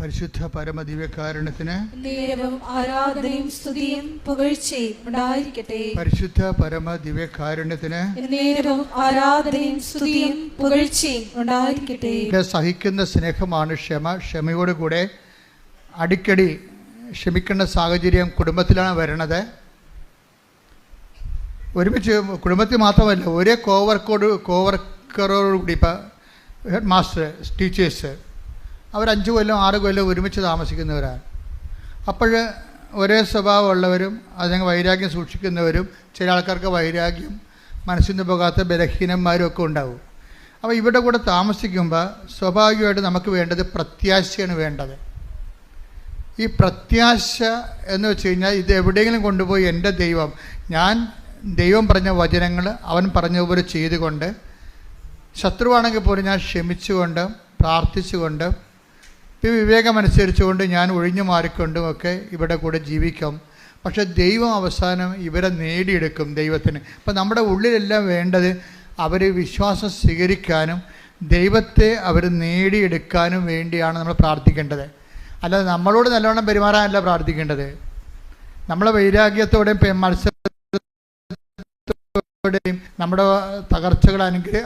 പരിശുദ്ധ പരമദിവ്യകാരുണ്യത്തിന് നേരവും ആരാധനയും സ്തുതിയും പുകഴ്ചയും ഉണ്ടായിരിക്കട്ടെ. പരിശുദ്ധ പരമദിവ്യകാരുണ്യത്തിന് നേരവും ആരാധനയും സ്തുതിയും പുകഴ്ചയും ഉണ്ടായിരിക്കട്ടെ. സഹിക്കുന്ന സ്നേഹമാണ് ക്ഷമ. ക്ഷമയോടുകൂടെ അടിക്കടി ക്ഷമിക്കേണ്ട സാഹചര്യം കുടുംബത്തിലാണ് വരണത്. ഒരുമിച്ച് കുടുംബത്തിൽ മാത്രമല്ല ഒരേ കോവർക്കോട് കോവർക്കറോടുകൂടി ഇപ്പം ഹെഡ് മാസ്റ്റർ ടീച്ചേഴ്സ് അവർ അഞ്ച് കൊല്ലം ആറ് കൊല്ലം ഒരുമിച്ച് താമസിക്കുന്നവരാണ്. അപ്പോൾ ഒരേ സ്വഭാവമുള്ളവരും അതിന് വൈരാഗ്യം സൂക്ഷിക്കുന്നവരും ചില ആൾക്കാർക്ക് വൈരാഗ്യം മനസ്സിൽ നിന്ന് പോകാത്ത ബലഹീനന്മാരും ഒക്കെ ഉണ്ടാവും. അപ്പോൾ ഇവിടെ കൂടെ താമസിക്കുമ്പോൾ സ്വാഭാവികമായിട്ട് നമുക്ക് വേണ്ടത് പ്രത്യാശയാണ് വേണ്ടത്. ഈ പ്രത്യാശ എന്ന് വെച്ച് കഴിഞ്ഞാൽ ഇത് എവിടെയെങ്കിലും കൊണ്ടുപോയി എന്റെ ദൈവം ഞാൻ ദൈവം പറഞ്ഞ വചനങ്ങൾ അവൻ പറഞ്ഞതുപോലെ ചെയ്തുകൊണ്ട് ശത്രുവാണെങ്കിൽ പോലും ഞാൻ ക്ഷമിച്ചുകൊണ്ട് പ്രാർത്ഥിച്ചുകൊണ്ട് ഈ വിവേകമനുസരിച്ചുകൊണ്ട് ഞാൻ ഒഴിഞ്ഞു മാറിക്കൊണ്ടും ഒക്കെ ഇവിടെ കൂടെ ജീവിക്കും. പക്ഷെ ദൈവം അവസാനം ഇവരെ നേടിയെടുക്കും ദൈവത്തിന്. അപ്പം നമ്മുടെ ഉള്ളിലെല്ലാം വേണ്ടത് അവർ വിശ്വാസം സ്വീകരിക്കാനും ദൈവത്തെ അവർ നേടിയെടുക്കാനും വേണ്ടിയാണ് നമ്മൾ പ്രാർത്ഥിക്കേണ്ടത്. അല്ലാതെ നമ്മളോട് നല്ലവണ്ണം പെരുമാറാനല്ല പ്രാർത്ഥിക്കേണ്ടത്. നമ്മളെ വൈരാഗ്യത്തോടെയും മത്സരത്തോടെയും നമ്മുടെ തകർച്ചകൾ അനുഗ്രഹ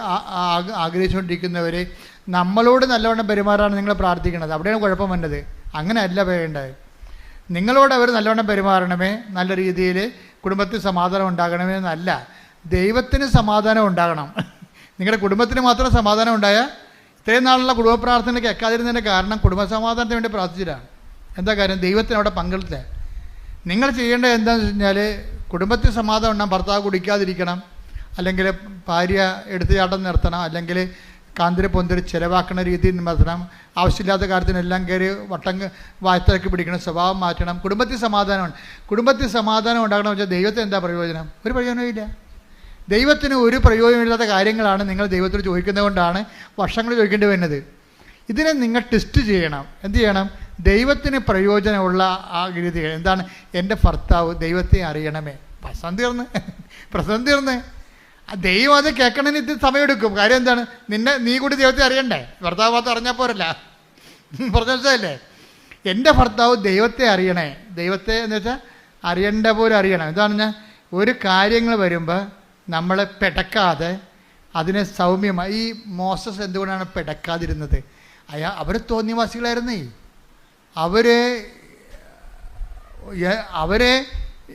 ആഗ്രഹിച്ചുകൊണ്ടിരിക്കുന്നവരെ നമ്മളോട് നല്ലവണ്ണം പെരുമാറാണ് നിങ്ങൾ പ്രാർത്ഥിക്കുന്നത്. അവിടെയാണ് കുഴപ്പം വന്നത്. അങ്ങനെയല്ല വേണ്ടത് നിങ്ങളോട് അവർ നല്ലവണ്ണം പെരുമാറണമേ നല്ല രീതിയിൽ കുടുംബത്തിൽ സമാധാനം ഉണ്ടാകണമേ എന്നല്ല. ദൈവത്തിന് സമാധാനം ഉണ്ടാകണം. നിങ്ങളുടെ കുടുംബത്തിന് മാത്രം സമാധാനം ഉണ്ടായാൽ ഇത്രയും നാളുള്ള കുടുംബ പ്രാർത്ഥന കേൾക്കാതിരുന്നതിന്റെ കാരണം കുടുംബ സമാധാനത്തിന് വേണ്ടി പ്രാർത്ഥിച്ചിട്ടാണ്. എന്താ കാര്യം? ദൈവത്തിന് അവിടെ പങ്കെടുത്തില്ല നിങ്ങൾ ചെയ്യേണ്ടത് എന്താണെന്ന് വെച്ച് കഴിഞ്ഞാൽ കുടുംബത്തിൽ സമാധാനം ഉണ്ടാകും ഭർത്താവ് കുടിക്കാതിരിക്കണം. അല്ലെങ്കിൽ ഭാര്യ എടുത്തുചാട്ടം നിർത്തണം. അല്ലെങ്കിൽ കാന്തിരി പൊന്തിരി ചിലവാക്കുന്ന രീതിയിൽ നിർത്തണം ആവശ്യമില്ലാത്ത കാര്യത്തിനെല്ലാം കയറി വട്ടം വായത്തിറക്കി പിടിക്കണം സ്വഭാവം മാറ്റണം കുടുംബത്തിൽ സമാധാനമാണ് കുടുംബത്തിൽ സമാധാനം ഉണ്ടാകണം വെച്ചാൽ ദൈവത്തിന് എന്താ പ്രയോജനം? ഒരു പ്രയോജനമില്ല ദൈവത്തിന് ഒരു പ്രയോജനമില്ലാത്ത കാര്യങ്ങളാണ് നിങ്ങൾ ദൈവത്തോട് ചോദിക്കുന്നത് കൊണ്ടാണ് വർഷങ്ങൾ ചോദിക്കേണ്ടി വരുന്നത്. ഇതിനെ നിങ്ങൾ ടെസ്റ്റ് ചെയ്യണം. എന്ത് ചെയ്യണം? ദൈവത്തിന് പ്രയോജനമുള്ള ആ രീതികൾ. എന്താണ്? എന്റെ ഭർത്താവ് ദൈവത്തെ അറിയണമേ. പ്രസന്തീർന്ന് തീർന്ന്. പ്രശ്നം തീർന്ന്. ആ ദൈവം അത് കേൾക്കണമെന്ന് ഇത് സമയമെടുക്കും. കാര്യം എന്താണ്? നിന്നെ നീ കൂടി ദൈവത്തെ അറിയണ്ടേ? ഭർത്താവ് മാത്രം അറിഞ്ഞാൽ പോരല്ല. പറഞ്ഞ എന്റെ ഭർത്താവ് ദൈവത്തെ അറിയണേ. ദൈവത്തെ എന്ന് വെച്ചാൽ അറിയേണ്ട പോലെ അറിയണം. എന്താണ് ഞാൻ ഒരു കാര്യങ്ങൾ വരുമ്പോൾ നമ്മളെ പെടക്കാതെ അതിനെ സൗമ്യമായി. ഈ മോസസ് എന്തുകൊണ്ടാണ് പെടക്കാതിരുന്നത്? അയാ അവർ തോന്നിവാസികളായിരുന്നേ. അവർ അവരെ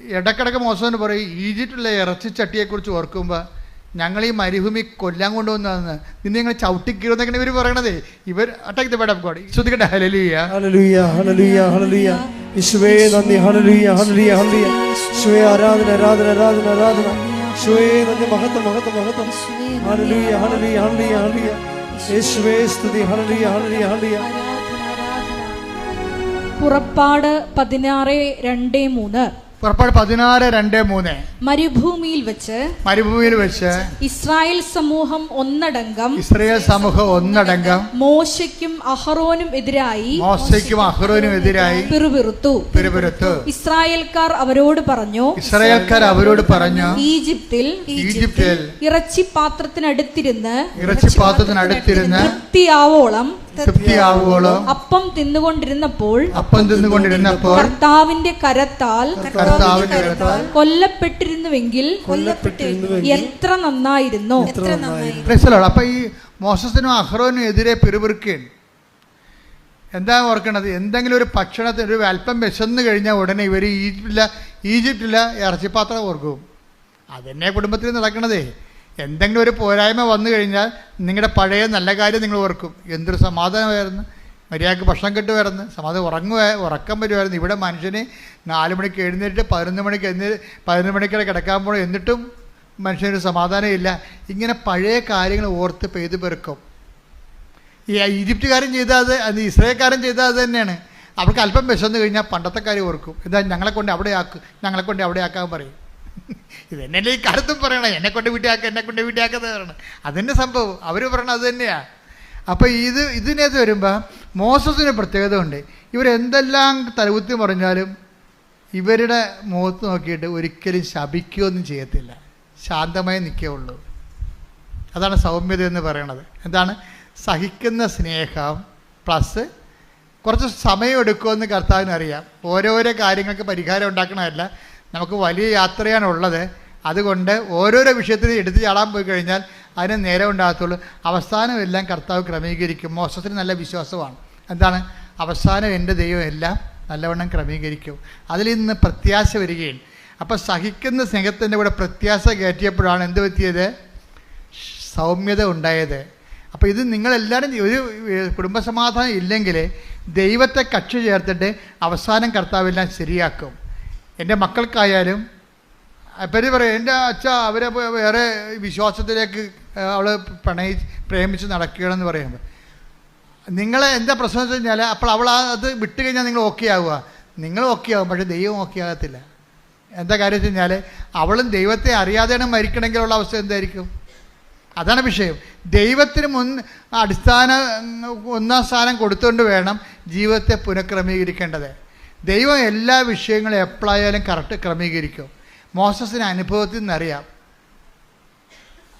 ഇടക്കിടക്ക് മോശമെന്ന് പറയും ഈജിപ്തിലെ ഇറച്ചിച്ചട്ടിയെക്കുറിച്ച് ഓർക്കുമ്പോൾ ഞങ്ങൾ ഈ മരുഭൂമി കൊല്ലാൻ കൊണ്ടുവന്നതെന്ന് നിന്നെ ഞങ്ങൾ ചവിട്ടിക്കീറുന്നൊക്കെയാണ് ഇവർ പറയണതേ. ഇവർ അറ്റാക്ക് ദ ഓഫ് ഗോഡ് ശ്രദ്ധിക്കട്ടെ ഹലലിയ ഹല്ലേലൂയ ഹല്ലേലൂയ ഹല്ലേലൂയ യേശുവേ നന്ദി. ഹല്ലേലൂയ ഹല്ലേലൂയ ഹല്ലേലൂയ യേശുവേ ആരാധന ആരാധന ആരാധന ആരാധന. യേശുവേ നന്ദി. മഹത്വം മഹത്വം മഹത്വം. ഹല്ലേലൂയ ഹല്ലേലൂയ ഹല്ലേലൂയ ഹല്ലേലൂയ യേശുവേ സ്തുതി. ഹല്ലേലൂയ ഹല്ലേലൂയ ഹല്ലേലൂയ പുറപ്പാട് പതിനാറ് രണ്ട് മൂന്ന്. പുറപ്പാട് പതിനാറ് രണ്ട് മൂന്ന്. മരുഭൂമിയിൽ വെച്ച് മരുഭൂമിയിൽ വെച്ച് ഇസ്രായേൽ സമൂഹം ഒന്നടങ്കം ഇസ്രായേൽ സമൂഹം ഒന്നടങ്കം മോശയ്ക്കും അഹറോനും എതിരായി മോശയ്ക്കും അഹ്റോനും എതിരായി പിറുപിറുത്തു. പിറുപിറുത്തു. ഇസ്രായേൽക്കാർ അവരോട് പറഞ്ഞു ഇസ്രായേൽക്കാർ അവരോട് പറഞ്ഞു ഈജിപ്തിൽ ഈജിപ്തിൽ ഇറച്ചി പാത്രത്തിനടുത്തിരുന്ന് ഇറച്ചിപ്പാത്രത്തിനടുത്തിരുന്ന് തൃപ്തിയാവോളം തൃപ്തിയാവുകയോളം അപ്പം തിന്നുകൊണ്ടിരുന്നപ്പോൾ അപ്പം തിന്നുകൊണ്ടിരുന്നപ്പോൾ കർത്താവിന്റെ കരത്താൽ കർത്താവിന്റെ കരത്താൽ കൊല്ലപ്പെട്ടിരുന്നുവെങ്കിൽ എത്ര നന്നായിരുന്നു? മനസ്സിലാവും അപ്പൊ ഈ മോസസിനും അഹ്റോനും എതിരെ പിറുപിറുക്കുകയാണ് എന്താ ഓർക്കണത്? എന്തെങ്കിലും ഒരു ഭക്ഷണത്തിന് ഒരു അല്പം വിശന്നു കഴിഞ്ഞാൽ ഉടനെ ഇവർ ഈജിപ്തില്ല ഈജിപ്തില്ല ഇറച്ചിപ്പാത്രം ഓർക്കും. അതന്നെ കുടുംബത്തിൽ നടക്കണതേ. എന്തെങ്കിലും ഒരു പോരായ്മ വന്നു കഴിഞ്ഞാൽ നിങ്ങളുടെ പഴയ നല്ല കാര്യം നിങ്ങൾ ഓർക്കും. എന്തൊരു സമാധാനമായിരുന്നു. മര്യാദയ്ക്ക് ഭക്ഷണം കിട്ടുമായിരുന്നു. സമാധാനം ഉറങ്ങുക ഉറക്കം വരുമായിരുന്നു. ഇവിടെ മനുഷ്യന് നാല് മണിക്ക് എഴുന്നേറ്റ് പതിനൊന്ന് മണിക്ക് എഴുന്നേ പതിനൊന്ന് മണിക്കിടെ കിടക്കാൻ പോകണം എന്നിട്ടും മനുഷ്യനൊരു സമാധാനമില്ല ഇങ്ങനെ പഴയ കാര്യങ്ങൾ ഓർത്ത് പെയ്ത് പെറുക്കും. ഈ ഈജിപ്തുകാരൻ ചെയ്താൽ അത് അത് ഇസ്രായേൽക്കാരൻ ചെയ്താൽ അത് തന്നെയാണ്. അവർക്ക് അല്പം വിശന്നു കഴിഞ്ഞാൽ പണ്ടത്തെ കാര്യം ഓർക്കും. എന്താ ഞങ്ങളെ കൊണ്ട് അവിടെ ആക്കും ഞങ്ങളെ കൊണ്ട് അവിടെ ആക്കാൻ പറയും. ഇത് തന്നെയല്ലേ ഈ കാലത്തും പറയണം. എന്നെ കൊണ്ട് വീട്ടിയാക്കുക എന്നെ കൊണ്ട് വീട്ടിലാക്കുന്നത് പറയണം. അതന്നെ സംഭവം. അവർ പറയണം അത് തന്നെയാണ് അപ്പോൾ ഇത് ഇതിനകത്ത് വരുമ്പോൾ മോസസിന് പ്രത്യേകത ഉണ്ട്. ഇവരെന്തെല്ലാം തലകുത്തി പറഞ്ഞാലും ഇവരുടെ മുഖത്ത് നോക്കിയിട്ട് ഒരിക്കലും ശപിക്കുകയൊന്നും ചെയ്യത്തില്ല. ശാന്തമായി നിൽക്കുകയുള്ളൂ അതാണ് സൗമ്യത എന്ന് പറയണത്. എന്താണ്? സഹിക്കുന്ന സ്നേഹം പ്ലസ് കുറച്ച് സമയം എടുക്കുമെന്ന് കർത്താവിനറിയാം ഓരോരോ കാര്യങ്ങൾക്ക് പരിഹാരം ഉണ്ടാക്കണമല്ല നമുക്ക് വലിയ യാത്രയാണ് ഉള്ളത് അതുകൊണ്ട് ഓരോരോ വിഷയത്തിന് എടുത്ത് ചാടാൻ പോയി കഴിഞ്ഞാൽ അതിന് നേരം ഉണ്ടാകത്തുള്ളൂ. അവസാനം എല്ലാം കർത്താവ് ക്രമീകരിക്കും. മോശത്തിന് നല്ല വിശ്വാസമാണ്. എന്താണ്? അവസാനം എന്റെ ദൈവം എല്ലാം നല്ലവണ്ണം ക്രമീകരിക്കും. അതിൽ നിന്ന് പ്രത്യാശ വരികയാണ്. അപ്പോൾ സഹിക്കുന്ന സ്നേഹത്തിന്റെ കൂടെ പ്രത്യാശ കയറ്റിയപ്പോഴാണ് എന്ത് പറ്റിയത്? സൗമ്യത ഉണ്ടായത്. അപ്പോൾ ഇത് നിങ്ങളെല്ലാവരും ഒരു കുടുംബസമാധാനം ഇല്ലെങ്കിൽ ദൈവത്തെ കക്ഷി ചേർത്തിട്ട് അവസാനം കർത്താവെല്ലാം ശരിയാക്കും. എന്റെ മക്കൾക്കായാലും പേര് പറയും എന്റെ അച്ഛ അവരെ വേറെ വിശ്വാസത്തിലേക്ക് അവൾ പ്രണയി പ്രേമിച്ച് നടക്കുകയാണെന്ന് പറയുമ്പോൾ നിങ്ങളെ എന്താ പ്രശ്നം വെച്ച് കഴിഞ്ഞാൽ അപ്പോൾ അവൾ അത് വിട്ട് കഴിഞ്ഞാൽ നിങ്ങൾ ഓക്കെ ആവുക. നിങ്ങൾ ഓക്കെ ആവും പക്ഷേ ദൈവം ഓക്കെ ആകത്തില്ല. എന്താ കാര്യം വെച്ച് കഴിഞ്ഞാൽ അവളും ദൈവത്തെ അറിയാതെയാണ് മരിക്കണമെങ്കിലുള്ള അവസ്ഥ എന്തായിരിക്കും? അതാണ് വിഷയം. ദൈവത്തിന് മുൻ അടിസ്ഥാന ഒന്നാം സ്ഥാനം കൊടുത്തുകൊണ്ട് വേണം ജീവിതത്തെ പുനഃക്രമീകരിക്കേണ്ടത്. ദൈവം എല്ലാ വിഷയങ്ങളും എപ്പോഴായാലും കറക്റ്റ് ക്രമീകരിക്കും. മോസസിന് അനുഭവത്തിൽ നിന്നറിയാം.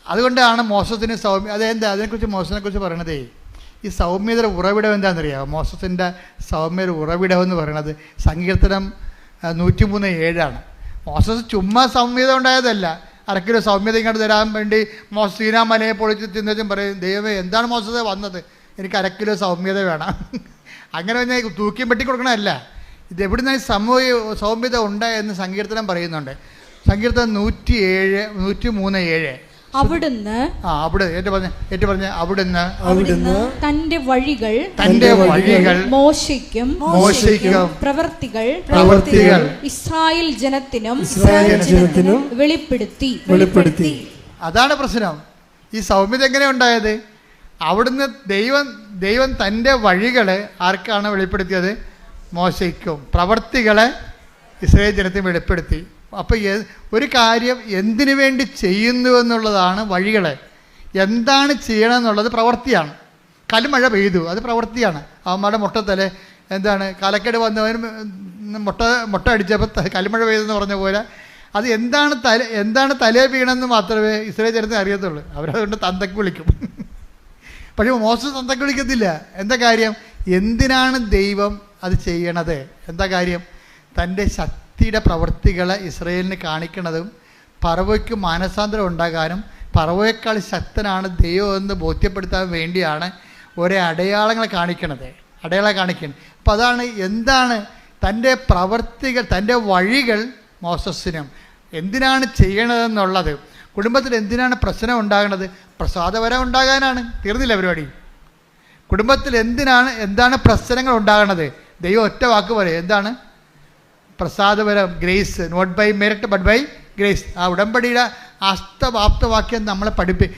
അതുകൊണ്ടാണ് മോസത്തിന് സൗമ്യ അതെന്താ? അതിനെക്കുറിച്ച് മോസസിനെക്കുറിച്ച് കുറിച്ച് പറയണതേ ഈ സൗമ്യതയുടെ ഉറവിടം എന്താണെന്നറിയാമോ മോശത്തിന്റെ സൗമ്യയുടെ ഉറവിടം എന്ന് പറയണത് സങ്കീർത്തനം നൂറ്റിമൂന്ന് ഏഴാണ്. മോസസ് ചുമ്മാ സൗമ്യത ഉണ്ടായതല്ല. അരക്കിലോ സൗമ്യത ഇങ്ങോട്ട് തരാൻ വേണ്ടി മോസ സീനാമലയെ പൊളിച്ച് തിന്നതും പറയും ദൈവമേ എന്താണ് മോസസ് വന്നത്? എനിക്ക് അരക്കിലോ സൗമ്യത വേണം. അങ്ങനെ തന്നെ തൂക്കിയും പെട്ടി കൊടുക്കണമല്ല ഇത് എവിടുന്ന ഈ സമൂഹ സൗമ്യത ഉണ്ട് എന്ന് സങ്കീർത്തനം പറയുന്നുണ്ട്. സങ്കീർത്തനം നൂറ്റി ഏഴ് നൂറ്റി മൂന്ന് ഏഴ്. അവിടുന്ന് ആ അവിടെ ഏറ്റു പറഞ്ഞ ഏറ്റു പറഞ്ഞ അവിടുന്ന് അവിടുന്ന് തന്റെ വഴികൾ തന്റെ വഴികൾ മോശയ്ക്കും മോശയ്ക്കും പ്രവർത്തികൾ പ്രവൃത്തികൾ ഇസ്രായേൽ ജനത്തിനും ഇസ്രായേൽ ജനത്തിനും വെളിപ്പെടുത്തി. വെളിപ്പെടുത്തി. അതാണ് പ്രശ്നം. ഈ സൗമ്യത എങ്ങനെ ഉണ്ടായത്? അവിടുന്ന് ദൈവം ദൈവം തന്റെ വഴികളെ ആർക്കാണ് വെളിപ്പെടുത്തിയത്? മോശയ്ക്കും പ്രവർത്തികളെ ഇസ്രായേൽ ജനത്തെ വെളിപ്പെടുത്തി. അപ്പോൾ ഒരു കാര്യം എന്തിനു വേണ്ടി ചെയ്യുന്നു എന്നുള്ളതാണ് വഴികളെ. എന്താണ് ചെയ്യണം എന്നുള്ളത് പ്രവൃത്തിയാണ് കലുമഴ പെയ്തു അത് പ്രവൃത്തിയാണ് അവന്മാരുടെ മുട്ടത്തലെ എന്താണ് കാലക്കേട് വന്നവൻ മുട്ട മുട്ട അടിച്ചപ്പോൾ കലുമഴ പെയ്തെന്ന് പറഞ്ഞ പോലെ അത് എന്താണ് തല എന്താണ് തലേ വീണെന്ന് മാത്രമേ ഇസ്രയേൽ ജനത്തിന് അറിയത്തുള്ളൂ. അവരതുകൊണ്ട് തന്തക്ക് വിളിക്കും. പക്ഷേ മോശം തന്തക്ക് വിളിക്കത്തില്ല. എന്താ കാര്യം? എന്തിനാണ് ദൈവം അത് ചെയ്യണത്. എന്താ കാര്യം? തന്റെ ശക്തിയുടെ പ്രവൃത്തികളെ ഇസ്രയേലിന് കാണിക്കണതും പറവയ്ക്ക് മാനസാന്തരം ഉണ്ടാകാനും പറവയേക്കാൾ ശക്തനാണ് ദൈവം എന്ന് ബോധ്യപ്പെടുത്താൻ വേണ്ടിയാണ് ഒരേ അടയാളങ്ങളെ കാണിക്കണത്. അടയാളം കാണിക്കുന്നത് അപ്പം അതാണ് എന്താണ് തന്റെ പ്രവർത്തികൾ തന്റെ വഴികൾ മോസസിനും. എന്തിനാണ് ചെയ്യണതെന്നുള്ളത്? കുടുംബത്തിൽ എന്തിനാണ് പ്രശ്നം ഉണ്ടാകുന്നത് പ്രസാദപരം ഉണ്ടാകാനാണ്. തീർന്നില്ല പരിപാടി? കുടുംബത്തിൽ എന്തിനാണ് എന്താണ് പ്രശ്നങ്ങൾ ഉണ്ടാകുന്നത് ദൈവം ഒറ്റ വാക്ക് പറയും. എന്താണ്? പ്രസാദപരം grace. Not by merit but by grace ആ ഉടമ്പടിയുടെ അസ്തവാപ്തവാക്യം നമ്മളെ പഠിപ്പി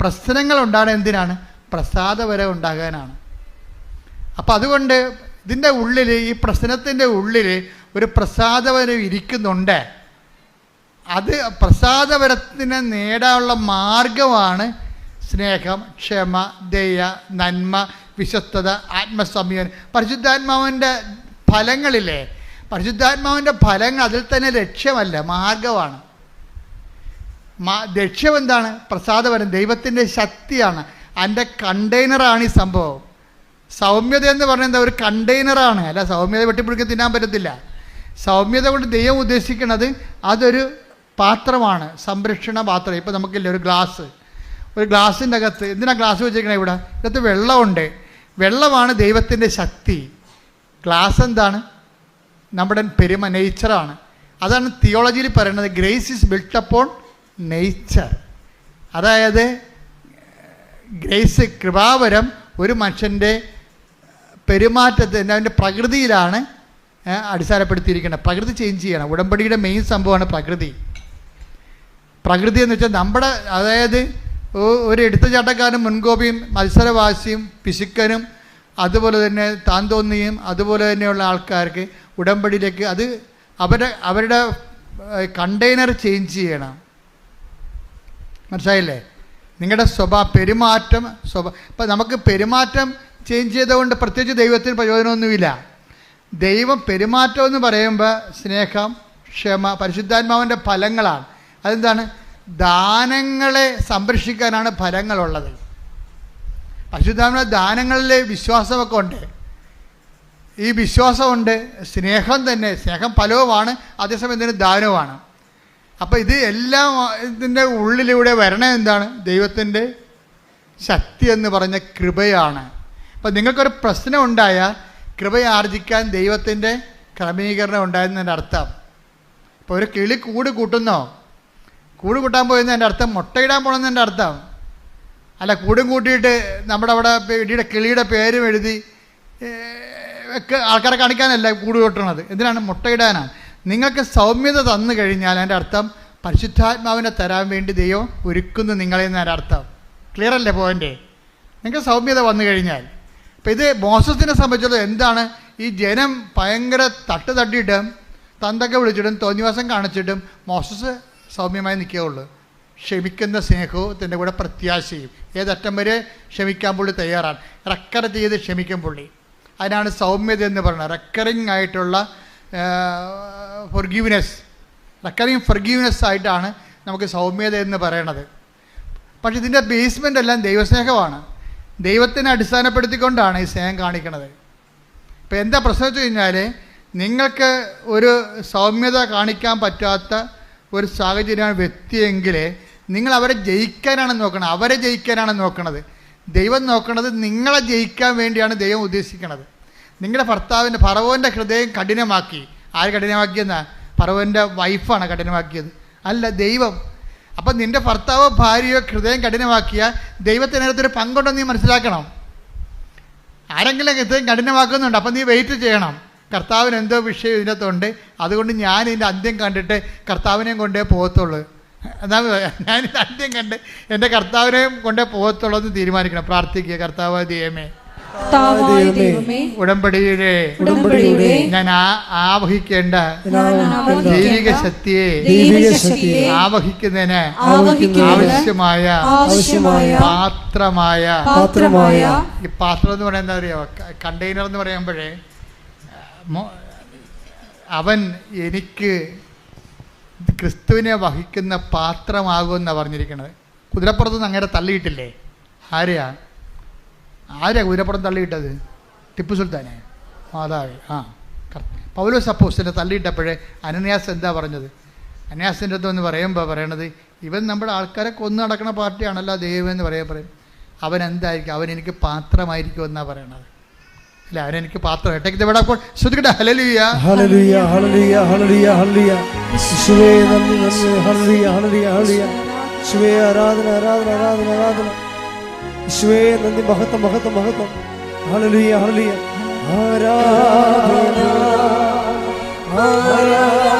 പ്രശ്നങ്ങൾ ഉണ്ടാകുന്നത് എന്തിനാണ്? പ്രസാദപരം ഉണ്ടാകാനാണ്. അപ്പം അതുകൊണ്ട് ഇതിന്റെ ഉള്ളിൽ ഈ പ്രശ്നത്തിന്റെ ഉള്ളിൽ ഒരു പ്രസാദപരം ഇരിക്കുന്നുണ്ട്. അത് പ്രസാദപരത്തിന് നേടാനുള്ള മാർഗമാണ് സ്നേഹം ക്ഷമ ദയ നന്മ വിശ്വസ്തത ആത്മസംയമനം പരിശുദ്ധാത്മാവിന്റെ ഫലങ്ങളില്ലേ? പരിശുദ്ധാത്മാവിന്റെ ഫലങ്ങൾ അതിൽ തന്നെ ലക്ഷ്യമല്ല മാർഗമാണ്. മാ ലക്ഷ്യം എന്താണ്? പ്രസാദപരം ദൈവത്തിന്റെ ശക്തിയാണ്. അതിന്റെ കണ്ടെയ്നറാണ് ഈ സംഭവം. സൗമ്യത എന്ന് പറഞ്ഞാൽ എന്താ? ഒരു കണ്ടെയ്നറാണ്. അല്ല സൗമ്യത വെട്ടിപ്പിടിക്കാൻ തിന്നാൻ പറ്റത്തില്ല. സൗമ്യത കൊണ്ട് ദൈവം ഉദ്ദേശിക്കുന്നത് അതൊരു പാത്രമാണ്. സംരക്ഷണ പാത്രം. ഇപ്പം നമുക്കില്ല ഒരു ഗ്ലാസ്. ഒരു ഗ്ലാസിന്റെ അകത്ത് എന്തിനാണ് ഗ്ലാസ് വെച്ചിരിക്കണേ ഇവിടെ? ഇതിനകത്ത് വെള്ളമുണ്ട്. വെള്ളമാണ് ദൈവത്തിന്റെ ശക്തി. ഗ്ലാസ് എന്താണ്? നമ്മുടെ പെരുമ നേച്ചറാണ് അതാണ് തിയോളജിയിൽ പറയുന്നത് grace is built upon nature അതായത് ഗ്രേസ് കൃപാവരം ഒരു മനുഷ്യന്റെ പെരുമാറ്റത്തിന്റെ അവന്റെ പ്രകൃതിയിലാണ് അടിസ്ഥാനപ്പെടുത്തിയിരിക്കുന്നത്. പ്രകൃതി ചേഞ്ച് ചെയ്യണം. ഉടമ്പടിയുടെ മെയിൻ സംഭവമാണ് പ്രകൃതി. പ്രകൃതി എന്ന് വെച്ചാൽ നമ്മുടെ അതായത് ഒരു എടുത്തുചാട്ടക്കാരനും മുൻകോപിയും മത്സരവാശിയും പിശുക്കനും അതുപോലെ തന്നെ താൻ തോന്നിയും അതുപോലെ തന്നെയുള്ള ആൾക്കാർക്ക് ഉടമ്പടിയിലേക്ക് അത് അവരുടെ അവരുടെ കണ്ടെയ്നർ ചേഞ്ച് ചെയ്യണം. മനസ്സിലായില്ലേ? നിങ്ങളുടെ സ്വഭാവ പെരുമാറ്റം സ്വഭാവ ഇപ്പം നമുക്ക് പെരുമാറ്റം ചേഞ്ച് ചെയ്തുകൊണ്ട് പ്രത്യേകിച്ച് ദൈവത്തിന് പ്രയോജനമൊന്നുമില്ല. ദൈവം പെരുമാറ്റം എന്ന് പറയുമ്പോൾ സ്നേഹം ക്ഷമ പരിശുദ്ധാത്മാവിന്റെ ഫലങ്ങളാണ്. അതെന്താണ്? ദാനങ്ങളെ സംരക്ഷിക്കാനാണ് ഫലങ്ങളുള്ളത്. പരിശുദ്ധാത്മാവിന്റെ ദാനങ്ങളിലെ വിശ്വാസമൊക്കെ ഉണ്ട്. ഈ വിശ്വാസമുണ്ട് സ്നേഹം തന്നെ സ്നേഹം ഫലവുമാണ് അതേസമയം ഇതിന് ദാനവുമാണ്. അപ്പോൾ ഇത് എല്ലാം ഇതിന്റെ ഉള്ളിലൂടെ വരണ എന്താണ്? ദൈവത്തിന്റെ ശക്തി എന്ന് പറഞ്ഞ കൃപയാണ്. അപ്പം നിങ്ങൾക്കൊരു പ്രശ്നം ഉണ്ടായാൽ കൃപ ആർജിക്കാൻ ദൈവത്തിന്റെ ക്രമീകരണം ഉണ്ടായെന്നതിന്റെ അർത്ഥം. ഇപ്പോൾ ഒരു കിളി കൂട് കൂട്ടുന്നോ? കൂട് കൂട്ടാൻ പോയെന്ന് എന്റെ അർത്ഥം മുട്ടയിടാൻ പോകണമെന്നതിന്റെ അർത്ഥം. അല്ല കൂടും കൂട്ടിയിട്ട് നമ്മുടെ അവിടെ ഇടിയുടെ കിളിയുടെ പേരും എഴുതി ആൾക്കാരെ കാണിക്കാനല്ല കൂട് കൂട്ടണത്. എന്തിനാണ്? മുട്ടയിടാനാണ്. നിങ്ങൾക്ക് സൗമ്യത തന്നു കഴിഞ്ഞാൽ എന്റെ അർത്ഥം പരിശുദ്ധാത്മാവിനെ തരാൻ വേണ്ടി ദൈവം ഒരുക്കുന്നു നിങ്ങളെ എന്നതിന്റെ അർത്ഥം. ക്ലിയർ അല്ലേ പോയിന്റ് നിങ്ങൾക്ക് സൗമ്യത വന്നു കഴിഞ്ഞാൽ. അപ്പം ഇത് മോസസിനെ സംബന്ധിച്ചുള്ള എന്താണ്? ഈ ജനം ഭയങ്കര തട്ട് തട്ടിയിട്ടും തന്തൊക്കെ വിളിച്ചിട്ടും തോന്നിവാസം കാണിച്ചിട്ടും മോസസ് സൗമ്യമായി നിൽക്കുകയുള്ളൂ ക്ഷമിക്കുന്ന സ്നേഹത്തിന്റെ കൂടെ പ്രത്യാശയും. ഏതറ്റം വരെ ക്ഷമിക്കാൻ പുള്ളി തയ്യാറാണ്. റെക്കർ ചെയ്ത് ക്ഷമിക്കും പുള്ളി. അതിനാണ് സൗമ്യത എന്ന് പറയുന്നത്. റക്കറിങ് ആയിട്ടുള്ള ഫൊർഗീവ്നെസ് റക്കറിങ് ഫൊർഗീവ്നെസ് ആയിട്ടാണ് നമുക്ക് സൗമ്യത എന്ന് പറയണത്. പക്ഷെ ഇതിന്റെ ബേസ്മെന്റ് എല്ലാം ദൈവസ്നേഹമാണ്. ദൈവത്തിനെ അടിസ്ഥാനപ്പെടുത്തിക്കൊണ്ടാണ് ഈ സ്നേഹം കാണിക്കുന്നത് ഇപ്പം എന്താ പ്രശ്നം വെച്ച് കഴിഞ്ഞാൽ നിങ്ങൾക്ക് ഒരു സൗമ്യത കാണിക്കാൻ പറ്റാത്ത ഒരു സാഹചര്യമാണ് വ്യക്തിയെങ്കിൽ നിങ്ങൾ അവരെ ജയിക്കാനാണ് നോക്കണത് അവരെ ജയിക്കാനാണ് നോക്കണത്. ദൈവം നോക്കണത് നിങ്ങളെ ജയിക്കാൻ വേണ്ടിയാണ് ദൈവം ഉദ്ദേശിക്കുന്നത് നിങ്ങളുടെ ഭർത്താവിന്റെ ഫറവോന്റെ ഹൃദയം കഠിനമാക്കി. ആര് കഠിനമാക്കിയെന്നാ? ഫറവോന്റെ വൈഫാണ് കഠിനമാക്കിയത്. അല്ല ദൈവം. അപ്പം നിന്റെ ഭർത്താവോ ഭാര്യയോ ഹൃദയം കഠിനമാക്കിയാൽ ദൈവത്തിനകത്തൊരു പങ്കുണ്ടെന്ന് നീ മനസ്സിലാക്കണം. ആരെങ്കിലും ഹൃദയം കഠിനമാക്കുന്നുണ്ട് അപ്പം നീ വെയിറ്റ് ചെയ്യണം. കർത്താവിന് എന്തോ വിഷയം ഇതിനകത്തുണ്ട്. അതുകൊണ്ട് ഞാൻ ഇതിന്റെ അന്ത്യം കണ്ടിട്ട് കർത്താവിനെയും കൊണ്ടേ പോകത്തുള്ളൂ. എന്നാ ഞാൻ ഇതിന്റെ അന്ത്യം കണ്ട് എന്റെ കർത്താവിനെയും കൊണ്ടേ പോകത്തുള്ളൂ എന്ന് തീരുമാനിക്കണം. പ്രാർത്ഥിക്കുക കർത്താവ് ദൈവമേ ദൈവമേ ഉടമ്പടിയുടെ ഞാൻ ആ- ആവഹിക്കേണ്ട ദൈവിക ശക്തിയെ ആവഹിക്കുന്നതിന് ആവശ്യമായ ആവശ്യമായ പാത്രമായ പാത്രമായ ഈ പാത്രം എന്ന് പറയുന്നത് എന്താ അറിയോ കണ്ടെയ്നർ എന്ന് പറയുമ്പോഴേ അവൻ എനിക്ക് ക്രിസ്തുവിനെ വഹിക്കുന്ന പാത്രമാകുമെന്നാണ് പറഞ്ഞിരിക്കുന്നത് കുതിരപ്പുറത്തുനിന്ന് അങ്ങനെ തള്ളിയിട്ടില്ലേ? ആരെയാ? ആരെയാ കുതിരപ്പുറം തള്ളിയിട്ടത്? ടിപ്പു സുൽത്താനെ? മാതാവ് ആ പൗലോ സപ്പോസിനെ തള്ളിയിട്ടപ്പോഴേ അനന്യാസ് എന്താ പറഞ്ഞത്? അനന്യാസിന്റെ അടുത്ത് എന്ന് പറയുമ്പോൾ പറയണത് ഇവൻ നമ്മുടെ ആൾക്കാരെ കൊന്നു നടക്കുന്ന പാർട്ടിയാണല്ലോ ദൈവം എന്ന് പറയാൻ പറയും. അവൻ എന്തായിരിക്കും? അവൻ എനിക്ക് പാത്രമായിരിക്കും എന്നാണ് പറയണത്. അല്ല അവനെനിക്ക് പാത്രം ഏട്ടയ്ക്ക് ഇവിടെ ശ്രദ്ധിക്കട്ടെ ഹലലിയ ഹലലിയ ഹലലിയ ഹലലിയ ഹല്ലേലൂയ ശിവേ നന്ദി നന്ദി ഹല്ലേലൂയ ഹല്ലേലൂയ ഹല്ലേലൂയ. ശിവേ ആരാധന ആരാധന ആരാധന ആരാധന. ശിവേ നന്ദി മഹത്വം മഹത്വം മഹത്വം. Hallelujah hallelujah. ആരാധന ആരാധന.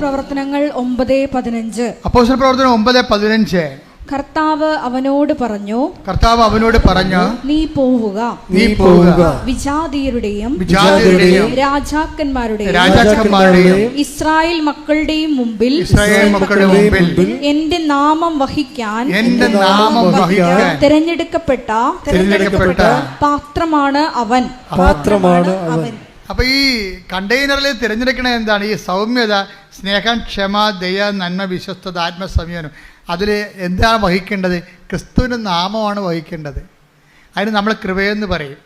പ്രവർത്തനങ്ങൾ ഒമ്പത് പതിനഞ്ച്. അപ്പോസ്റ്റൽ പ്രവർത്തനം ഒമ്പത് പതിനഞ്ച്. കർത്താവ് അവനോട് പറഞ്ഞു കർത്താവ് അവനോട് പറഞ്ഞു നീ പോവുക. നീ പോവുക. വിജാതിയരുടെയും വിജാതിയുടെയും രാജാക്കന്മാരുടെയും രാജാക്കന്മാരുടെയും ഇസ്രായേൽ മക്കളുടെയും മുമ്പിൽ ഇസ്രായേൽ മക്കളുടെ മുമ്പിൽ എന്റെ നാമം വഹിക്കാൻ എന്റെ നാമം വഹിക്കാൻ തിരഞ്ഞെടുക്കപ്പെട്ട തിരഞ്ഞെടുക്കപ്പെട്ട പാത്രമാണ് അവൻ. പാത്രമാണ് അവൻ. അപ്പൊ ഈ കണ്ടെയ്നറിൽ തിരഞ്ഞെടുക്കണത് എന്താണ്? ഈ സൗമ്യത സ്നേഹം ക്ഷമ ദയ നന്മ വിശ്വസ്തത ആത്മസംയമനം. അതിൽ എന്താണ് വഹിക്കേണ്ടത്? ക്രിസ്തുവിന്റെ നാമമാണ് വഹിക്കേണ്ടത്. അതിന് നമ്മൾ കൃപയെന്ന് പറയും.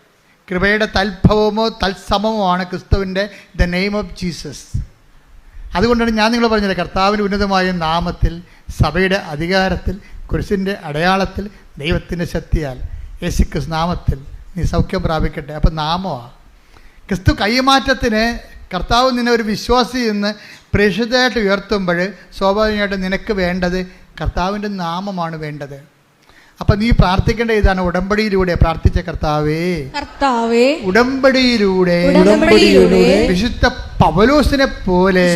കൃപയുടെ തൽഭവമോ തത്സമമോ ആണ് ക്രിസ്തുവിന്റെ ദ നെയിം ഓഫ് ജീസസ് അതുകൊണ്ടാണ് ഞാൻ നിങ്ങൾ പറഞ്ഞത് കർത്താവിന്റെ ഉന്നതമായ നാമത്തിൽ സഭയുടെ അധികാരത്തിൽ കുരിശിന്റെ അടയാളത്തിൽ ദൈവത്തിന്റെ ശക്തിയാൽ യേശു ക്രിസ് നാമത്തിൽ നീ സൗഖ്യം പ്രാപിക്കട്ടെ. അപ്പം നാമമാണ് ക്രിസ്തു കൈമാറ്റത്തിന് കർത്താവ് നിന്നെ ഒരു വിശ്വാസി എന്ന് പ്രേക്ഷിതമായിട്ട് ഉയർത്തുമ്പോൾ സ്വാഭാവികമായിട്ട് നിനക്ക് വേണ്ടത് കർത്താവിന്റെ നാമമാണ് വേണ്ടത്. അപ്പൊ നീ പ്രാർത്ഥിക്കേണ്ട ഇതാണ് ഉടമ്പടിയിലൂടെ പ്രാർത്ഥിച്ച കർത്താവേ. കർത്താവേ ഉടമ്പടിയിലൂടെ. ഉടമ്പടിയിലൂടെ വിശുദ്ധ പവലോസിനെ പോലെ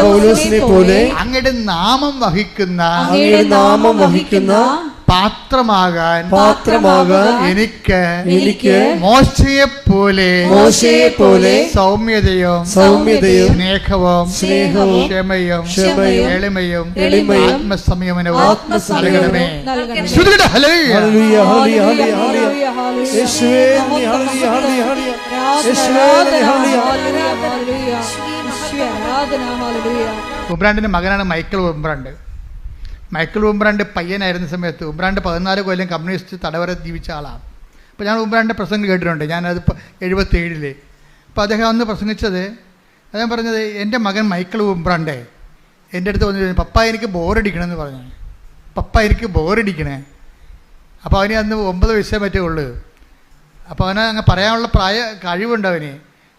പൗലോസിനെ പോലെ അങ്ങയുടെ നാമം വഹിക്കുന്ന അങ്ങയുടെ നാമം വഹിക്കുന്ന പാത്രമാകാൻ പാത്രമാകാൻ എനിക്ക് എനിക്ക് മോശയെ പോലെ മോശയെ പോലെ സൗമ്യതയും സൗമ്യതയും സ്നേഹവും സ്നേഹവും ക്ഷമയും ക്ഷമയും എളിമയും എളിമയും ആത്മസംയമനവും ഹല്ലേലൂയ. ഉംബ്രാണ്ടിന്റെ മകനാണ് മൈക്കിൾ ഉംബ്രാണ്ട്. മൈക്കിൾ ഉംബ്രാണ്ട് പയ്യനായിരുന്ന സമയത്ത് ഉംബ്രാണ്ട് പതിനാല് കൊല്ലം കമ്മ്യൂണിസ്റ്റ് തടവറ ജീവിച്ച ആളാണ്. അപ്പോൾ ഞാൻ ഉംബ്രാന്റെ പ്രസംഗം കേട്ടിട്ടുണ്ട്. ഞാനത് ഇപ്പോൾ എഴുപത്തേഴിൽ. അപ്പോൾ അദ്ദേഹം അന്ന് പ്രസംഗിച്ചത് അദ്ദേഹം പറഞ്ഞത് എന്റെ മകൻ മൈക്കിൾ ഉംബ്രാണ്ടേ എന്റെ അടുത്ത് വന്നു പപ്പ എനിക്ക് ബോറടിക്കണമെന്ന് പറഞ്ഞു. പപ്പ എനിക്ക് ബോറടിക്കണേ. അപ്പോൾ അവന് അന്ന് ഒമ്പത് വയസ്സേ പറ്റേ ഉള്ളൂ അപ്പോൾ അവന് അങ്ങ് പറയാനുള്ള പ്രായ കഴിവുണ്ട് അവന്.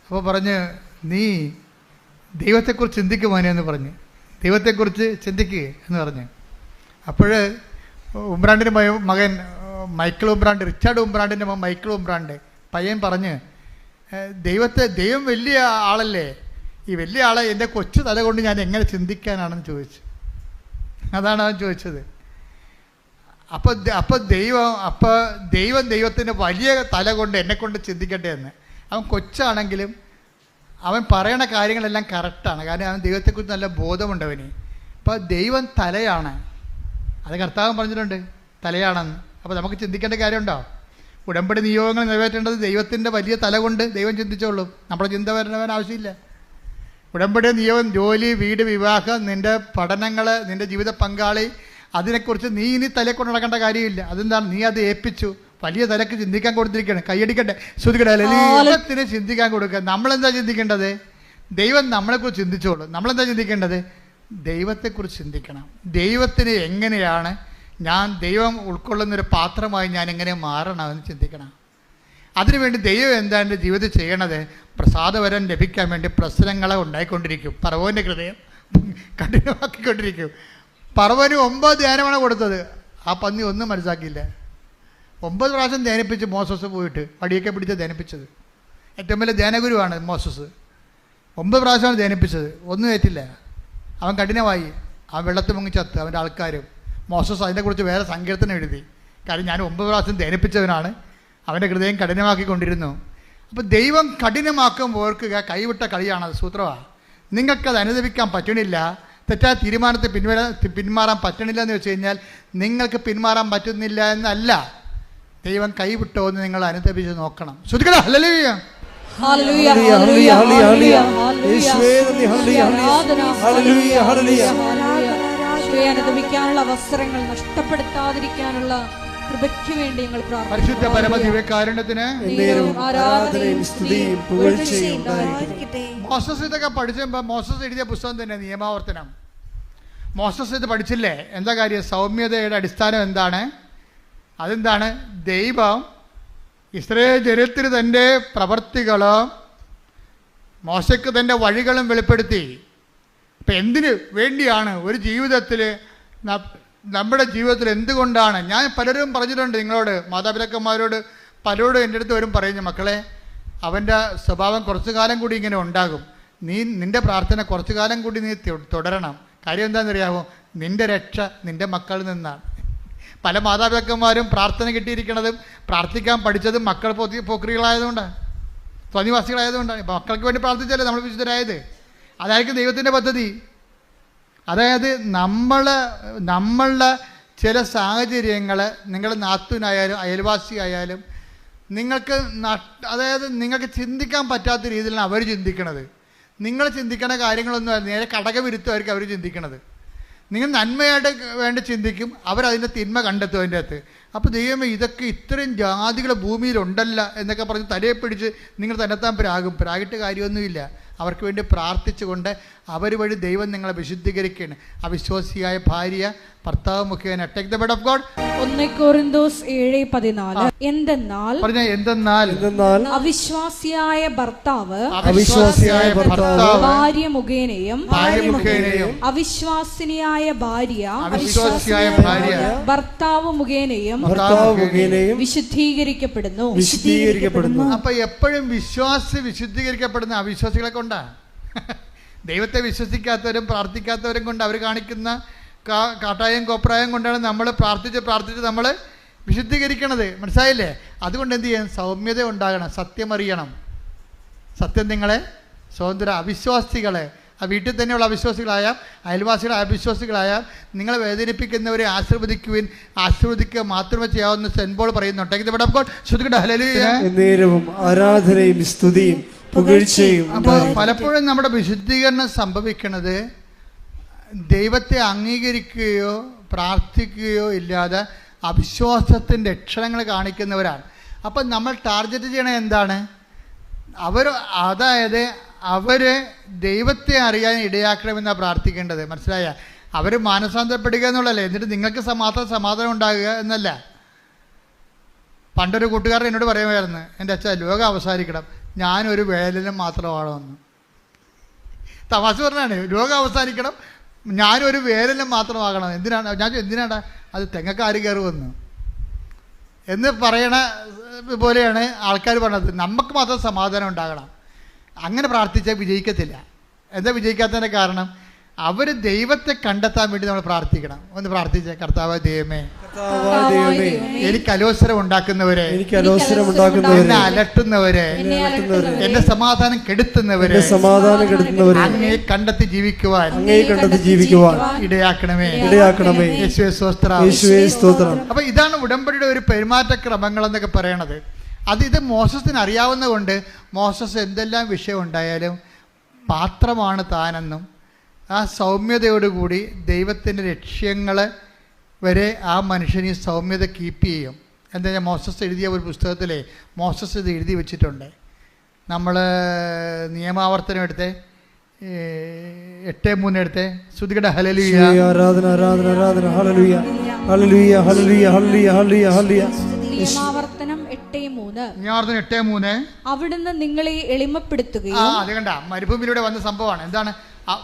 അപ്പോൾ പറഞ്ഞ് നീ ദൈവത്തെക്കുറിച്ച് ചിന്തിക്കും മോനെ എന്ന് പറഞ്ഞ്. ദൈവത്തെക്കുറിച്ച് ചിന്തിക്കുക എന്ന് പറഞ്ഞ്. അപ്പോൾ ഉംബ്രാണ്ടിന്റെ മകൻ മൈക്കിൾ ഉംബ്രാണ്ട് റിച്ചാർഡ് ഉംബ്രാണ്ടിന്റെ മകൻ മൈക്കിൾ ഉംബ്രാണ്ട് പയ്യൻ പറഞ്ഞ് ദൈവത്തെ ദൈവം വലിയ ആളല്ലേ? ഈ വലിയ ആളെ എന്റെ കൊച്ചു തല കൊണ്ട് ഞാൻ എങ്ങനെ ചിന്തിക്കാനാണെന്ന് ചോദിച്ചു. അതാണ് അവൻ ചോദിച്ചത്. അപ്പോൾ അപ്പോൾ ദൈവം അപ്പോൾ ദൈവം ദൈവത്തിന്റെ വലിയ തല കൊണ്ട് എന്നെ കൊണ്ട് ചിന്തിക്കട്ടെ എന്ന്. അവൻ കൊച്ചാണെങ്കിലും അവൻ പറയണ കാര്യങ്ങളെല്ലാം കറക്റ്റാണ് കാരണം അവൻ ദൈവത്തെക്കുറിച്ച് നല്ല ബോധമുണ്ട് അവന് അപ്പോൾ ദൈവം തലയാണ്. അത് കർത്താവ് പറഞ്ഞിട്ടുണ്ട് തലയാണെന്ന്. അപ്പോൾ നമുക്ക് ചിന്തിക്കേണ്ട കാര്യമുണ്ടോ? ഉടമ്പടി നിയോഗങ്ങൾ നിറവേറ്റേണ്ടത് ദൈവത്തിന്റെ വലിയ തല കൊണ്ട് ദൈവം ചിന്തിച്ചോളൂ. നമ്മുടെ ചിന്ത വരണവൻ ആവശ്യമില്ല. ഉടമ്പടി നിയോഗം ജോലി വീട് വിവാഹം നിന്റെ പഠനങ്ങൾ നിന്റെ ജീവിത പങ്കാളി അതിനെക്കുറിച്ച് നീ ഇനി തലയെ കൊണ്ട് നടക്കേണ്ട കാര്യമില്ല. അതെന്താണ്? നീ അത് ഏൽപ്പിച്ചു. വലിയ തലക്ക് ചിന്തിക്കാൻ കൊടുത്തിരിക്കണം കൈയടിക്കട്ടെ. ശ്രുതിക്കട്ടെ ലോകത്തിന് ചിന്തിക്കാൻ കൊടുക്കുക. നമ്മളെന്താ ചിന്തിക്കേണ്ടത്? ദൈവം നമ്മളെക്കുറിച്ച് ചിന്തിച്ചോളൂ. നമ്മളെന്താ ചിന്തിക്കേണ്ടത്? ദൈവത്തെക്കുറിച്ച് ചിന്തിക്കണം. ദൈവത്തിന് എങ്ങനെയാണ് ഞാൻ ദൈവം ഉൾക്കൊള്ളുന്നൊരു പാത്രമായി ഞാൻ എങ്ങനെ മാറണമെന്ന് ചിന്തിക്കണം. അതിനുവേണ്ടി ദൈവം എന്താ എന്റെ ജീവിതത്തിൽ ചെയ്യണത്? പ്രസാദവരം ലഭിക്കാൻ വേണ്ടി പ്രശ്നങ്ങളെ ഉണ്ടായിക്കൊണ്ടിരിക്കും. പറവോന്റെ ഹൃദയം കഠിനമാക്കിക്കൊണ്ടിരിക്കും. പറവന് ഒമ്പത് ധ്യാനമാണ് കൊടുത്തത്. ആ പന്നി ഒന്നും മനസ്സാക്കിയില്ല ഒമ്പത് പ്രാവശ്യം ധ്യാനിപ്പിച്ച് മോസസ് പോയിട്ട് വടിയൊക്കെ പിടിച്ച് ധ്യാനിപ്പിച്ചത്. ഏറ്റവും വലിയ ധ്യാനഗുരുവാണ് മോസസ്. ഒമ്പത് പ്രാവശ്യമാണ് ധ്യാനിപ്പിച്ചത്. ഒന്നും ഏറ്റില്ല. അവൻ കഠിനമായി. ആ വെള്ളത്തിൽ മുങ്ങി ചത്ത്. അവന്റെ ആൾക്കാരും. മോസസ് അതിനെക്കുറിച്ച് വേറെ സങ്കീർത്തനം എഴുതി. കാര്യം ഞാൻ ഒമ്പത് പ്രാവശ്യം ധനിപ്പിച്ചവനാണ് അവന്റെ ഹൃദയം കഠിനമാക്കിക്കൊണ്ടിരുന്നു. അപ്പോൾ ദൈവം കഠിനമാക്കുമ്പോൾ ഓർക്കുക കൈവിട്ട കളിയാണത് സൂത്രമാണ് നിങ്ങൾക്കത് അനുദവിക്കാൻ പറ്റണില്ല. തെറ്റായ തീരുമാനത്തെ പിൻവര പിന്മാറാൻ പറ്റണില്ല എന്ന് വെച്ച് കഴിഞ്ഞാൽ നിങ്ങൾക്ക് പിന്മാറാൻ പറ്റുന്നില്ല എന്നല്ല. ദൈവം കൈവിട്ടോ എന്ന് നിങ്ങൾ അനുദപിച്ച് നോക്കണം. ശ്രദ്ധിക്കണം? ഹല്ലേലൂയ. അനുദമിക്കാനുള്ള അവസരങ്ങൾ നഷ്ടപ്പെടുത്താതിരിക്കാനുള്ള കൃപയ്ക്ക് വേണ്ടി ഞങ്ങൾ പരിശുദ്ധ പരമദിവ്യകാരുണ്യത്തിന് മോസസ് ഇതൊക്കെ പഠിച്ചപ്പോൾ മോസസ് എഴുതിയ പുസ്തകം തന്നെ നിയമാവർത്തനം. മോസസ് ഇത് പഠിച്ചില്ലേ? എന്താ കാര്യം? സൗമ്യതയുടെ അടിസ്ഥാനം എന്താണ്? അതെന്താണ്? ദൈവം ഇസ്രേ ജനത്തിന് തന്റെ പ്രവർത്തികളും മോശയ്ക്ക് തന്റെ വഴികളും വെളിപ്പെടുത്തി. അപ്പം എന്തിന് വേണ്ടിയാണ് ഒരു ജീവിതത്തിൽ നമ്മുടെ ജീവിതത്തിൽ എന്തുകൊണ്ടാണ്? ഞാൻ പലരും പറഞ്ഞിട്ടുണ്ട് നിങ്ങളോട് മാതാപിതാക്കന്മാരോട് പലരോടും എന്റെ അടുത്ത് വരും പറയുന്നു മക്കളെ അവന്റെ സ്വഭാവം കുറച്ചു കാലം കൂടി ഇങ്ങനെ ഉണ്ടാകും. നീ നിന്റെ പ്രാർത്ഥന കുറച്ചു കാലം കൂടി നീ തുടരണം. കാര്യം എന്താണെന്നറിയാമോ നിന്റെ രക്ഷ നിന്റെ മക്കളിൽ നിന്നാണ്. പല മാതാപിതാക്കന്മാരും പ്രാർത്ഥന കിട്ടിയിരിക്കുന്നതും പ്രാർത്ഥിക്കാൻ പഠിച്ചതും മക്കൾ പോക്രികളായതുകൊണ്ടാണ്. സ്വനിവാസികളായതുകൊണ്ടാണ്. ഇപ്പം മക്കൾക്ക് വേണ്ടി പ്രാർത്ഥിച്ചല്ലേ നമ്മൾ വിശുദ്ധരായത്? അതായിരിക്കും ദൈവത്തിന്റെ പദ്ധതി. അതായത് നമ്മൾ നമ്മളുടെ ചില സാഹചര്യങ്ങൾ നിങ്ങൾ നാത്തുനായാലും അയൽവാസി ആയാലും നിങ്ങൾക്ക് അതായത് നിങ്ങൾക്ക് ചിന്തിക്കാൻ പറ്റാത്ത രീതിയിലാണ് അവർ ചിന്തിക്കണത്. നിങ്ങൾ ചിന്തിക്കണ കാര്യങ്ങളൊന്നും. നേരെ കടകവിരുദ്ധമായിരിക്കും അവർ ചിന്തിക്കണത്. നിങ്ങൾ നന്മയായിട്ട് വേണ്ടി ചിന്തിക്കും അവരതിന്റെ തിന്മ കണ്ടെത്തും അതിന്റെ അകത്ത്. അപ്പോൾ ദൈവമേ ഇതൊക്കെ ഇത്രയും ജാതികൾ ഭൂമിയിലുണ്ടല്ല എന്നൊക്കെ പറഞ്ഞ് തലയെ പിടിച്ച് നിങ്ങൾ തന്നെത്താൻ പ്രാകും പ്രാഗിട്ട് കാര്യമൊന്നുമില്ല. അവർക്ക് വേണ്ടി പ്രാർത്ഥിച്ചുകൊണ്ട് അവർ വഴി ദൈവം നിങ്ങളെ വിശുദ്ധീകരിക്കുകയാണ്. അവിശ്വാസിയായ ഭാര്യ ഭർത്താവ് മുഖേന take the bed of God ഒന്ന് കോറിന്തോസ് ഏഴ് പതിനാല്. എന്തെന്നാൽ പറഞ്ഞ എന്തെന്നാൽ? എന്തെന്നാൽ? അവിശ്വാസിയായ ഭർത്താവ് അവിശ്വാസിയായ ഭർത്താവ് ഭാര്യ മുഖേനയും ഭാര്യ മുഖേനയും അവിശ്വാസിനിയായ ഭാര്യ അവിശ്വാസിയായ ഭാര്യ ഭർത്താവ് മുഖേനയും ഭർത്താവ് മുഖേനയും വിശുദ്ധീകരിക്കപ്പെടുന്നു. വിശുദ്ധീകരിക്കപ്പെടുന്നു. അപ്പൊ എപ്പോഴും വിശ്വാസി വിശുദ്ധീകരിക്കപ്പെടുന്ന അവിശ്വാസികളെ കൊണ്ടാ ദൈവത്തെ വിശ്വസിക്കാത്തവരും പ്രാർത്ഥിക്കാത്തവരും കൊണ്ട് അവർ കാണിക്കുന്ന കാ- കാട്ടായം കോപ്രായം കൊണ്ടാണ് നമ്മൾ പ്രാർത്ഥിച്ച് പ്രാർത്ഥിച്ച് നമ്മൾ വിശുദ്ധീകരിക്കണത്. മനസ്സിലായില്ലേ? അതുകൊണ്ട് എന്ത് ചെയ്യണം? സൗമ്യത ഉണ്ടാകണം. സത്യമറിയണം. സത്യം നിങ്ങളെ സ്വതന്ത്ര അവിശ്വാസികളെ. ആ വീട്ടിൽ തന്നെയുള്ള അവിശ്വാസികളായ അയൽവാസികളായ അവിശ്വാസികളായ നിങ്ങളെ വേദനിപ്പിക്കുന്നവരെ ആശീർവദിക്കുവിൻ. ആശീർവദിക്കുക മാത്രമേ ചെയ്യാവുന്ന സെൻബോൾ പറയുന്നുണ്ടെങ്കിൽ ആരാധനയും സ്തുതിയും പുകഴ്ചയും അപ്പോൾ പലപ്പോഴും നമ്മുടെ വിശുദ്ധീകരണം സംഭവിക്കുന്നത് ദൈവത്തെ അംഗീകരിക്കുകയോ പ്രാർത്ഥിക്കുകയോ ഇല്ലാതെ അവിശ്വാസത്തിന്റെ അക്ഷരങ്ങൾ കാണിക്കുന്നവരാണ്. അപ്പം നമ്മൾ ടാർഗറ്റ് ചെയ്യണത് എന്താണ്? അവർ അതായത് അവർ ദൈവത്തെ അറിയാൻ ഇടയാക്കണമെന്നാണ് പ്രാർത്ഥിക്കേണ്ടത്. മനസ്സിലായ? അവർ മാനസാന്തരപ്പെടുക എന്നുള്ളതല്ലേ. എന്നിട്ട് നിങ്ങൾക്ക് മാത്രം സമാധാനം ഉണ്ടാകുക എന്നല്ല. പണ്ടൊരു കൂട്ടുകാരൻ എന്നോട് പറയുമായിരുന്നു. എന്റെ അച്ഛൻ ലോകം അവസാനിക്കണം. ഞാനൊരു വേലനും മാത്രമാണോ എന്ന് തമാശ പറഞ്ഞാണ് രോഗം അവസാനിക്കണം ഞാനൊരു വേലനും മാത്രമാകണം എന്തിനാണ് ഞാൻ എന്തിനാടാ അത് തെങ്ങക്കാര് കയറുമെന്ന് എന്ന് പറയണ പോലെയാണ് ആൾക്കാർ പറഞ്ഞത്. നമുക്ക് മാത്രം സമാധാനം ഉണ്ടാകണം. അങ്ങനെ പ്രാർത്ഥിച്ചാൽ വിജയിക്കത്തില്ല. എന്താ വിജയിക്കാത്തതിന്റെ കാരണം? അവർ ദൈവത്തെ കണ്ടെത്താൻ വേണ്ടി നമ്മൾ പ്രാർത്ഥിക്കണം. ഒന്ന് പ്രാർത്ഥിച്ചേ കർത്താവ് ദൈവമേ എനിക്ക് അലോസരം ഉണ്ടാക്കുന്നവരെ എനിക്ക് അലോസരം ഉണ്ടാക്കുന്നവരെ എന്നെ അലട്ടുന്നവരെ എന്നെ സമാധാനം കെടുത്തുന്നവരെ സമാധാനം കെടുത്തുന്നവരെ അങ്ങേ കണ്ടെത്തി ജീവിക്കുവാൻ അങ്ങേ കണ്ടെത്തി ജീവിക്കുവാൻ ഇടയാക്കണമേ. ഇടയാക്കണമേ. യേശുവേ സ്തോത്രം. യേശുവേ സ്തോത്രം. അപ്പൊ ഇതാണ് ഉടമ്പടിയുടെ ഒരു പെരുമാറ്റ ക്രമങ്ങൾ എന്നൊക്കെ പറയണത്. അത് ഇത് മോസസിന് അറിയാവുന്ന കൊണ്ട് മോസസ് എന്തെല്ലാം വിഷയം ഉണ്ടായാലും പാത്രമാണ് താനെന്നും ആ സൗമ്യതയോടുകൂടി ദൈവത്തിന്റെ ലക്ഷ്യങ്ങൾ വരെ ആ മനുഷ്യൻ ഈ സൗമ്യത കീപ്പ് ചെയ്യും. എന്താ ഞാൻ മോസസ് എഴുതിയ ഒരു പുസ്തകത്തിലെ മോസസ് ഇത് എഴുതി വെച്ചിട്ടുണ്ട്. നമ്മൾ നിയമാവർത്തനം എടുത്തേ. എട്ട് മൂന്ന് എടുത്തേ. ശ്രുതികട ഹലലിയ ആരാധന ആരാധന ആരാധന. നിയമാവർത്തനം എട്ടേ മൂന്ന്. നിയമാവർത്തനം എട്ട് മൂന്ന്. അവിടുന്ന് നിങ്ങളെ ആ എളിമപ്പെടുത്തുകയും അത് കണ്ട. മരുഭൂമിയിലൂടെ വന്ന സംഭവമാണ്. എന്താണ്?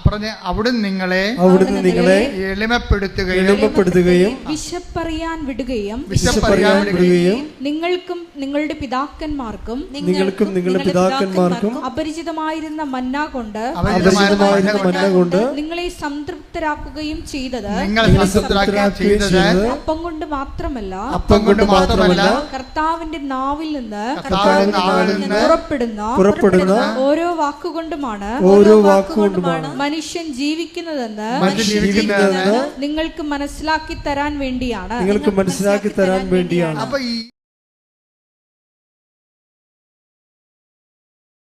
പറഞ്ഞ് അവിടുന്ന് നിങ്ങളെ അവിടുന്ന് നിങ്ങളെ എളിമപ്പെടുത്തുകയും എളിമപ്പെടുത്തുകയും വിശപ്പറിയാൻ വിടുകയും വിശപ്പറിയാൻ വിടുകയും നിങ്ങൾക്കും നിങ്ങളുടെ പിതാക്കന്മാർക്കും നിങ്ങൾക്കും നിങ്ങളുടെ പിതാക്കന്മാർക്കും അപരിചിതമായിരുന്ന മന്ന കൊണ്ട് അപരിചിതമായിരുന്ന മന്ന കൊണ്ട് നിങ്ങളെ സംതൃപ്തരാക്കുകയും ചെയ്തത് നിങ്ങൾ സംതൃപ്തരാക്കുകയും ചെയ്തത് അപ്പം കൊണ്ട് മാത്രമല്ല അപ്പം കൊണ്ട് മാത്രമല്ല കർത്താവിന്റെ നാവിൽ നിന്ന് കർത്താവിന്റെ നാവിൽ നിന്ന് പുറപ്പെടുന്ന പുറപ്പെടുന്ന ഓരോ വാക്കുകൊണ്ടുമാണ് ഓരോ വാക്കുകൊണ്ടുമാണ് മനുഷ്യൻ ജീവിക്കുന്നതെന്ന് നിങ്ങൾക്ക് മനസ്സിലാക്കി തരാൻ വേണ്ടിയാണ്. നിങ്ങൾക്ക് മനസ്സിലാക്കി തരാൻ വേണ്ടിയാണ്. അപ്പൊ ഈ